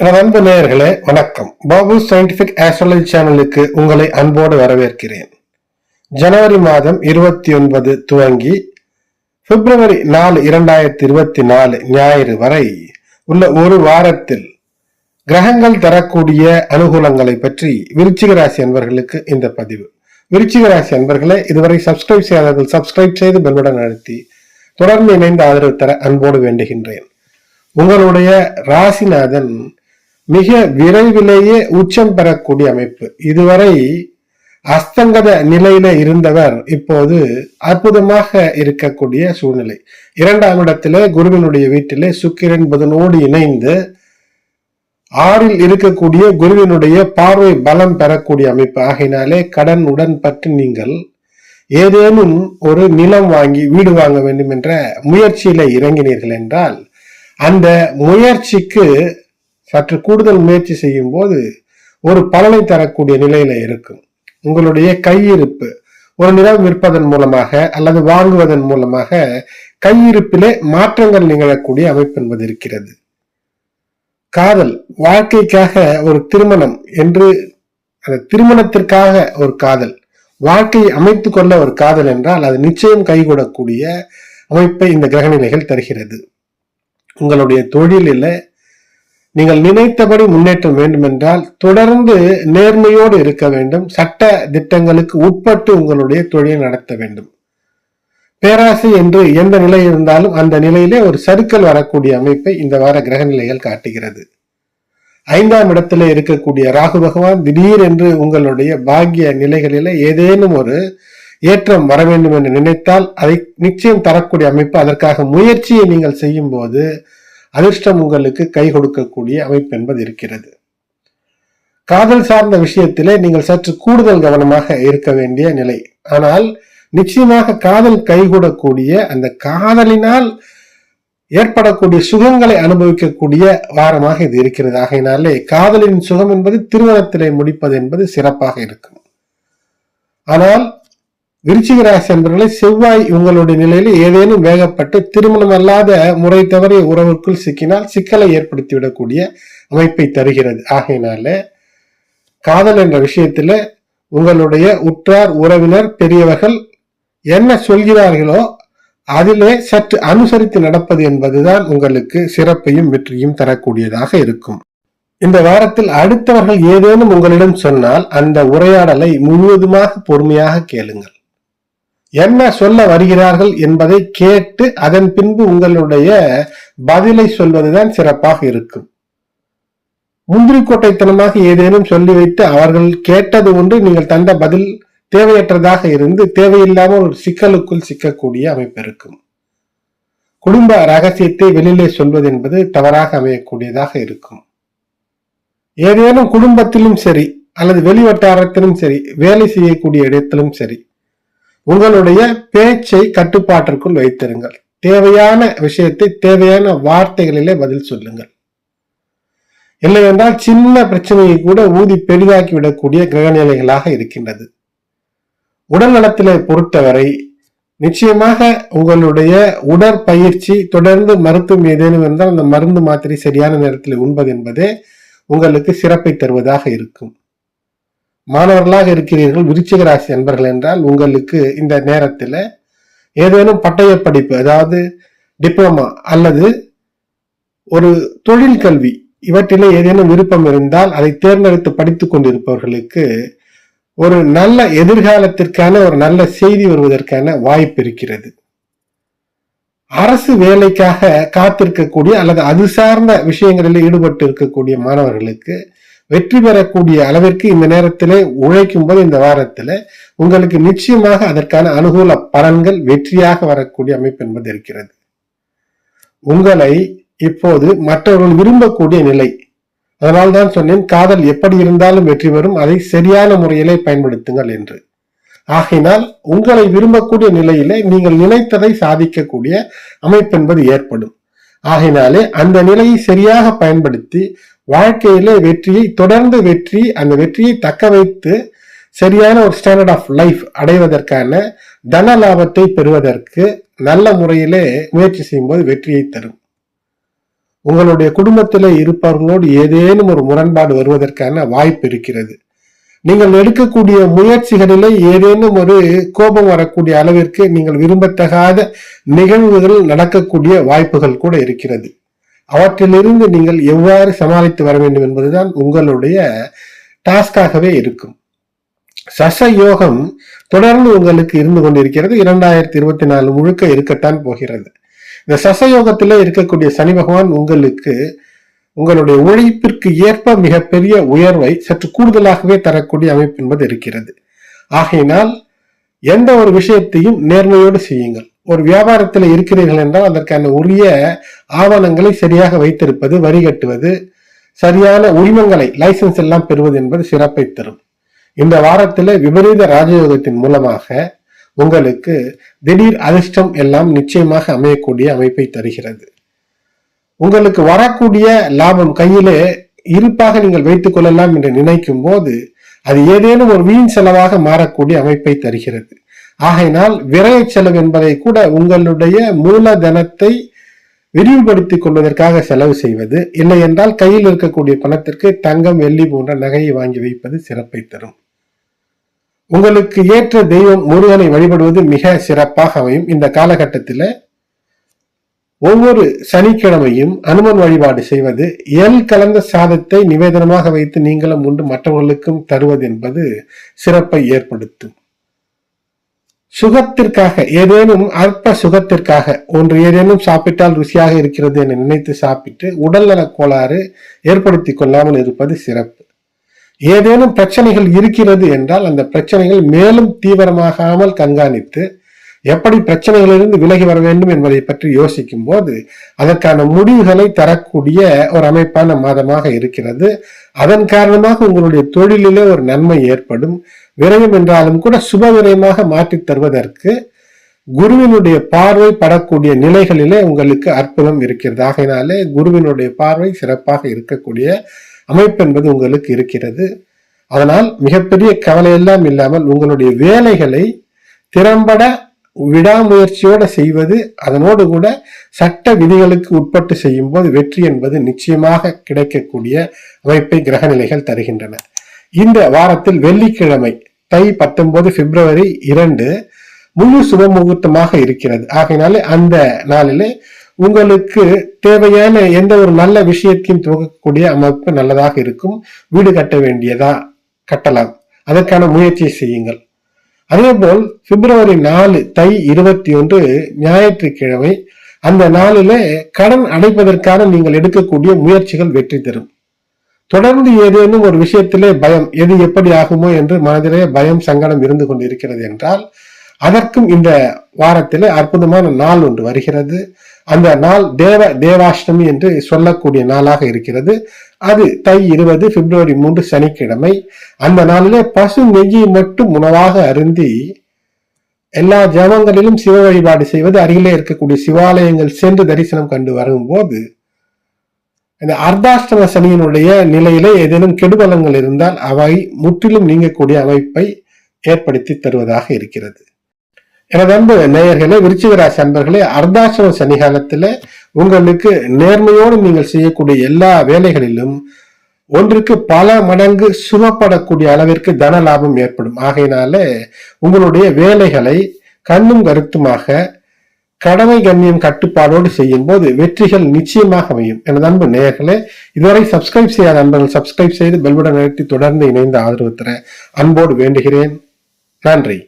எனது அன்பு நேயர்களே வணக்கம். பாபு சயின்டிபிக் ஆஸ்ட்ராலஜி சேனலுக்கு உங்களை அன்போடு வரவேற்கிறேன். ஜனவரி மாதம் இருபத்தி ஒன்பது துவங்கி பிப்ரவரி நாலு இரண்டாயிரத்தி இருபத்தி நாலு ஞாயிறு வரை உள்ள ஒரு வாரத்தில் கிரகங்கள் தரக்கூடிய அனுகூலங்களை பற்றி விருச்சிக ராசி அன்பர்களுக்கு இந்த பதிவு. விருச்சிக ராசி அன்பர்களே இதுவரை சப்ஸ்கிரைப் செய்யாதவர்கள் சப்ஸ்கிரைப் செய்து பெல்படன் அழுத்தி தொடர்ந்து இணைந்து ஆதரவு தர அன்போடு வேண்டுகின்றேன். உங்களுடைய ராசிநாதன் மிக விரைவிலேயே உச்சம் பெறக்கூடிய அமைப்பு. இதுவரை அஸ்தங்கத நிலையில இருந்தவர் இப்போது அற்புதமாக இருக்கக்கூடிய சூழ்நிலை. இரண்டாம் இடத்திலே குருவினுடைய வீட்டிலே சுக்கிரன் புதனோடு இணைந்து ஆறில் இருக்கக்கூடிய குருவினுடைய பார்வை பலம் பெறக்கூடிய அமைப்பு. ஆகையினாலே கடன் உடன் பற்றி நீங்கள் ஏதேனும் ஒரு நிலம் வாங்கி வீடு வாங்க வேண்டும் என்ற முயற்சியில இறங்கினீர்கள் என்றால் அந்த முயற்சிக்கு சற்று கூடுதல் முயற்சி செய்யும் போது ஒரு பலனை தரக்கூடிய நிலையில இருக்கும். உங்களுடைய கையிருப்பு ஒரு நிலம் விற்பதன் மூலமாக அல்லது வாங்குவதன் மூலமாக கையிருப்பிலே மாற்றங்கள் நிகழக்கூடிய அமைப்பு என்பது இருக்கிறது. காதல் வாழ்க்கைக்காக ஒரு திருமணம் என்று அந்த திருமணத்திற்காக ஒரு காதல் வாழ்க்கையை அமைத்து கொள்ள ஒரு காதல் என்றால் அது நிச்சயம் கைகூடக்கூடிய அமைப்பை இந்த கிரகநிலைகள் தருகிறது. உங்களுடைய தொழிலில் நீங்கள் நினைத்தபடி முன்னேற்றம் வேண்டும் என்றால் தொடர்ந்து நேர்மையோடு இருக்க வேண்டும். சட்ட திட்டங்களுக்கு உட்பட்டு உங்களுடைய தொழிலை நடத்த வேண்டும். பேராசை என்று எந்த நிலை இருந்தாலும் அந்த நிலையிலே ஒரு சறுக்கல் வரக்கூடிய அமைப்பை இந்த வார கிரக நிலைகள் காட்டுகிறது. ஐந்தாம் இடத்துல இருக்கக்கூடிய ராகு பகவான் திடீர் என்று உங்களுடைய பாக்கிய நிலைகளில ஏதேனும் ஒரு ஏற்றம் வர வேண்டும் என்று நினைத்தால் அதை நிச்சயம் தரக்கூடிய அமைப்பு அதற்காக முயற்சியை நீங்கள் செய்யும் போது அதிர்ஷ்டம் உங்களுக்கு கை கொடுக்கக்கூடிய அமைப்பு என்பது இருக்கிறது. காதல் சார்ந்த விஷயத்திலே நீங்கள் சற்று கூடுதல் கவனமாக இருக்க வேண்டிய நிலை. ஆனால் நிச்சயமாக காதல் கைகூடக்கூடிய அந்த காதலினால் ஏற்படக்கூடிய சுகங்களை அனுபவிக்கக்கூடிய வாரமாக இது இருக்கிறது. ஆகையினாலே காதலின் சுகம் என்பது திருமணத்திலே முடிப்பது என்பது சிறப்பாக இருக்கும். ஆனால் விருச்சிக ராசி அன்பர்களை செவ்வாய் உங்களுடைய நிலையில் ஏதேனும் வேகப்பட்டு திருமணம் அல்லாத முறை தவறிய உறவுக்குள் சிக்கினால் சிக்கலை ஏற்படுத்திவிடக்கூடிய அமைப்பை தருகிறது. ஆகையினால காதல் என்ற விஷயத்துல உங்களுடைய உற்றார் உறவினர் பெரியவர்கள் என்ன சொல்கிறார்களோ அதிலே சற்று அனுசரித்து நடப்பது என்பதுதான் உங்களுக்கு சிறப்பையும் வெற்றியும் தரக்கூடியதாக இருக்கும். இந்த வாரத்தில் அடுத்தவர்கள் ஏதேனும் உங்களிடம் சொன்னால் அந்த உரையாடலை முழுவதுமாக பொறுமையாக கேளுங்கள். என்ன சொல்ல வருகிறார்கள் என்பதை கேட்டு அதன் பின்பு உங்களுடைய பதிலை சொல்வதுதான் சிறப்பாக இருக்கும். முந்திரிக்கோட்டைத்தனமாக ஏதேனும் சொல்லி வைத்து அவர்கள் கேட்டது ஒன்று நீங்கள் தந்த பதில் தேவையற்றதாக இருந்து தேவையில்லாமல் ஒரு சிக்கலுக்குள் சிக்கக்கூடிய அமைப்பு இருக்கும். குடும்ப ரகசியத்தை வெளியிலே சொல்வது என்பது தவறாக அமையக்கூடியதாக இருக்கும். ஏதேனும் குடும்பத்திலும் சரி அல்லது வெளி வட்டாரத்திலும் சரி வேலை செய்யக்கூடிய இடத்திலும் சரி உங்களுடைய பேச்சை கட்டுப்பாட்டிற்குள் வைத்திருங்கள். தேவையான விஷயத்தை தேவையான வார்த்தைகளிலே பதில் சொல்லுங்கள். இல்லை என்றால் சின்ன பிரச்சனையை கூட ஊதி பெரிதாக்கி விடக்கூடிய கிரகநிலைகளாக இருக்கின்றது. உடல் நலத்திலே பொறுத்தவரை நிச்சயமாக உங்களுடைய உடற்பயிற்சி தொடர்ந்து மருத்துவம் ஏதேனும் இருந்தால் அந்த மருந்து மாத்திரை சரியான நேரத்தில் உண்பது என்பதே உங்களுக்கு சிறப்பை தருவதாக இருக்கும். மாணவர்களாக இருக்கிறீர்கள் விருச்சிக ராசி அன்பர்கள் என்றால் உங்களுக்கு இந்த நேரத்தில் ஏதேனும் பட்டய படிப்பு அதாவது டிப்ளமா அல்லது ஒரு தொழில் கல்வி இவற்றிலே ஏதேனும் விருப்பம் இருந்தால் அதை தேர்ந்தெடுத்து படித்துக் கொண்டிருப்பவர்களுக்கு ஒரு நல்ல எதிர்காலத்திற்கான ஒரு நல்ல செய்தி வருவதற்கான வாய்ப்பு இருக்கிறது. அரசு வேலைக்காக காத்திருக்கக்கூடிய அல்லது அது சார்ந்த விஷயங்களில் ஈடுபட்டு இருக்கக்கூடிய மாணவர்களுக்கு வெற்றி பெறக்கூடிய அளவிற்கு இந்த நேரத்திலே உழைக்கும் போது இந்த வாரத்தில் உங்களுக்கு நிச்சயமாக அதற்கான அனுகூல பலன்கள் வெற்றியாக வரக்கூடிய அமைப்பு என்பது இருக்கிறது. உங்களை இப்போது மற்றவர்கள் விரும்பக்கூடிய நிலை. அதனால் தான் சொன்னேன் காதல் எப்படி இருந்தாலும் வெற்றி பெறும் அதை சரியான முறையிலே பயன்படுத்துங்கள் என்று. ஆகையினால் உங்களை விரும்பக்கூடிய நிலையிலே நீங்கள் நினைத்ததை சாதிக்கக்கூடிய அமைப்பு என்பது ஏற்படும். ஆகினாலே அந்த நிலையை சரியாக பயன்படுத்தி வாழ்க்கையிலே வெற்றியை தொடர்ந்து வெற்றி அந்த வெற்றியை தக்க வைத்து சரியான ஒரு ஸ்டாண்டர்ட் ஆஃப் லைஃப் அடைவதற்கான தன லாபத்தை பெறுவதற்கு நல்ல முறையிலே முயற்சி செய்யும்போது வெற்றியை தரும். உங்களுடைய குடும்பத்திலே இருப்பவர்களோடு ஏதேனும் ஒரு முரண்பாடு வருவதற்கான வாய்ப்பு இருக்கிறது. நீங்கள் எடுக்கக்கூடிய முயற்சிகளிலே ஏதேனும் ஒரு கோபம் வரக்கூடிய அளவிற்கு நீங்கள் விரும்பத்தகாத நிகழ்வுகள் நடக்கக்கூடிய வாய்ப்புகள் கூட இருக்கிறது. அவற்றிலிருந்து நீங்கள் எவ்வாறு சமாளித்து வர வேண்டும் என்பதுதான் உங்களுடைய டாஸ்காகவே இருக்கும். சச யோகம் தொடர்ந்து உங்களுக்கு இருந்து கொண்டிருக்கிறது. இரண்டாயிரத்தி இருபத்தி நாலு முழுக்க இருக்கத்தான் போகிறது. இந்த சசயோகத்திலே இருக்கக்கூடிய சனி பகவான் உங்களுக்கு உங்களுடைய உழைப்பிற்கு ஏற்ப மிகப்பெரிய உயர்வை சற்று கூடுதலாகவே தரக்கூடிய அமைப்பு என்பது இருக்கிறது. ஆகையினால் எந்த ஒரு விஷயத்தையும் நேர்மையோடு செய்யுங்கள். ஒரு வியாபாரத்தில் இருக்கிறீர்கள் என்றால் அதற்கான உரிய ஆவணங்களை சரியாக வைத்திருப்பது வரி கட்டுவது சரியான உரிமங்களை லைசன்ஸ் எல்லாம் பெறுவது என்பது சிறப்பை தரும். இந்த வாரத்தில் விபரீத ராஜயோகத்தின் மூலமாக உங்களுக்கு திடீர் அதிர்ஷ்டம் எல்லாம் நிச்சயமாக அமையக்கூடிய அமைப்பை தருகிறது. உங்களுக்கு வரக்கூடிய லாபம் கையிலே இருப்பாக நீங்கள் வைத்துக் கொள்ளலாம் என்று நினைக்கும் போது அது ஏதேனும் ஒரு வீண் செலவாக மாறக்கூடிய அமைப்பை தருகிறது. ஆகையினால் விரய செலவு என்பதை கூட உங்களுடைய மூலதனத்தை விரிவுபடுத்திக் கொள்வதற்காக செலவு செய்வது. இல்லை என்றால் கையில் இருக்கக்கூடிய பணத்திற்கு தங்கம் வெள்ளி போன்ற நகையை வாங்கி வைப்பது சிறப்பை தரும். உங்களுக்கு ஏற்ற தெய்வம் முருகனை வழிபடுவது மிக சிறப்பாக அமையும். இந்த காலகட்டத்தில் ஒவ்வொரு சனிக்கிழமையும் அனுமன் வழிபாடு செய்வது எல் கலந்த சாதத்தை நிவேதனமாக வைத்து நீங்களும் உண்டு மற்றவர்களுக்கும் தருவது என்பது சிறப்பை ஏற்படுத்தும். சுகத்திற்காக ஏதேனும் அற்ப சுகத்திற்காக ஒன்று ஏதேனும் சாப்பிட்டால் ருசியாக இருக்கிறது என நினைத்து சாப்பிட்டு உடல்நல கோளாறு ஏற்படுத்தி கொள்ளாமல் இருப்பது சிறப்பு. ஏதேனும் பிரச்சனைகள் இருக்கிறது என்றால் அந்த பிரச்சனைகள் மேலும் தீவிரமாகாமல் கண்காணித்து எப்படி பிரச்சனைகளிலிருந்து விலகி வர வேண்டும் என்பதை பற்றி யோசிக்கும் போது அதற்கான முடிவுகளை தரக்கூடிய ஒரு அமைப்பான மாதமாக இருக்கிறது. அதன் காரணமாக உங்களுடைய தொழிலிலே ஒரு நன்மை ஏற்படும். விரயம் என்றாலும் கூட சுப விரயமாக மாற்றித் தருவதற்கு குருவினுடைய பார்வை படக்கூடிய நிலைகளிலே உங்களுக்கு அற்புதம் இருக்கிறது. ஆகையினாலே குருவினுடைய பார்வை சிறப்பாக இருக்கக்கூடிய அமைப்பு என்பது உங்களுக்கு இருக்கிறது. அதனால் மிகப்பெரிய கவலையெல்லாம் இல்லாமல் உங்களுடைய வேலைகளை திறம்பட விடாமுயற்சியோடு செய்வது அதனோடு கூட சட்ட விதிகளுக்கு உட்பட்டு செய்யும் போது வெற்றி என்பது நிச்சயமாக கிடைக்கக்கூடிய அமைப்பை கிரகநிலைகள் தருகின்றன. இந்த வாரத்தில் வெள்ளிக்கிழமை தை பத்தொன்பது பிப்ரவரி இரண்டு முழு சுப முகூர்த்தமாக இருக்கிறது. ஆகையினாலே அந்த நாளிலே உங்களுக்கு தேவையான எந்த ஒரு நல்ல விஷயத்தையும் துவக்கக்கூடிய அமைப்பு நல்லதாக இருக்கும். வீடு கட்ட வேண்டியதா? கட்டலாம். அதற்கான முயற்சியை செய்யுங்கள். அதேபோல் பிப்ரவரி நாலு தை இருபத்தி ஒன்று ஞாயிற்றுக்கிழமை அந்த நாளிலே கடன் அடைப்பதற்கான நீங்கள் எடுக்கக்கூடிய முயற்சிகள் வெற்றி தரும். தொடர்ந்து ஏதேனும் ஒரு விஷயத்திலே பயம் எது எப்படி ஆகுமோ என்று மனதிலே பயம் சங்கடம் இருந்து கொண்டிருக்கிறது என்றால் அதற்கும் இந்த வாரத்தில் அற்புதமான நாள் ஒன்று வருகிறது. அந்த நாள் தேவ தேவாஷ்டமி என்று சொல்லக்கூடிய நாளாக இருக்கிறது. அது தை இருபது பிப்ரவரி மூன்று சனிக்கிழமை. அந்த நாளிலே பசு நெய்யை மட்டும் உணவாக அருந்தி எல்லா ஜபங்களிலும் சிவ வழிபாடு செய்வது அருகிலே இருக்கக்கூடிய சிவாலயங்கள் சென்று தரிசனம் கண்டு வரும்போது இந்த அர்த்தாஷ்டம சனியினுடைய நிலையிலே ஏதேனும் கெடுபலங்கள் இருந்தால் அவை முற்றிலும் நீங்கக்கூடிய அமைப்பை ஏற்படுத்தி தருவதாக இருக்கிறது. எனது அன்பு நேயர்களே விருச்சிகராசி அன்பர்களே அர்த்தாசிரம சனிகாலத்தில் உங்களுக்கு நேர்மையோடு நீங்கள் செய்யக்கூடிய எல்லா வேலைகளிலும் ஒன்றுக்கு பல மடங்கு சுமப்படக்கூடிய அளவிற்கு தன லாபம் ஏற்படும். ஆகையினால உங்களுடைய வேலைகளை கண்ணும் கருத்துமாக கடமை கண்ணியம் கட்டுப்பாடோடு செய்யும் போது வெற்றிகள் நிச்சயமாக அமையும். எனது அன்பு நேயர்களே இதுவரை சப்ஸ்கிரைப் செய்யாத அன்பர்கள் சப்ஸ்கிரைப் செய்து பெல்புடன் நிறுத்தி தொடர்ந்து இணைந்து ஆதரவு தர அன்போடு வேண்டுகிறேன். நன்றி.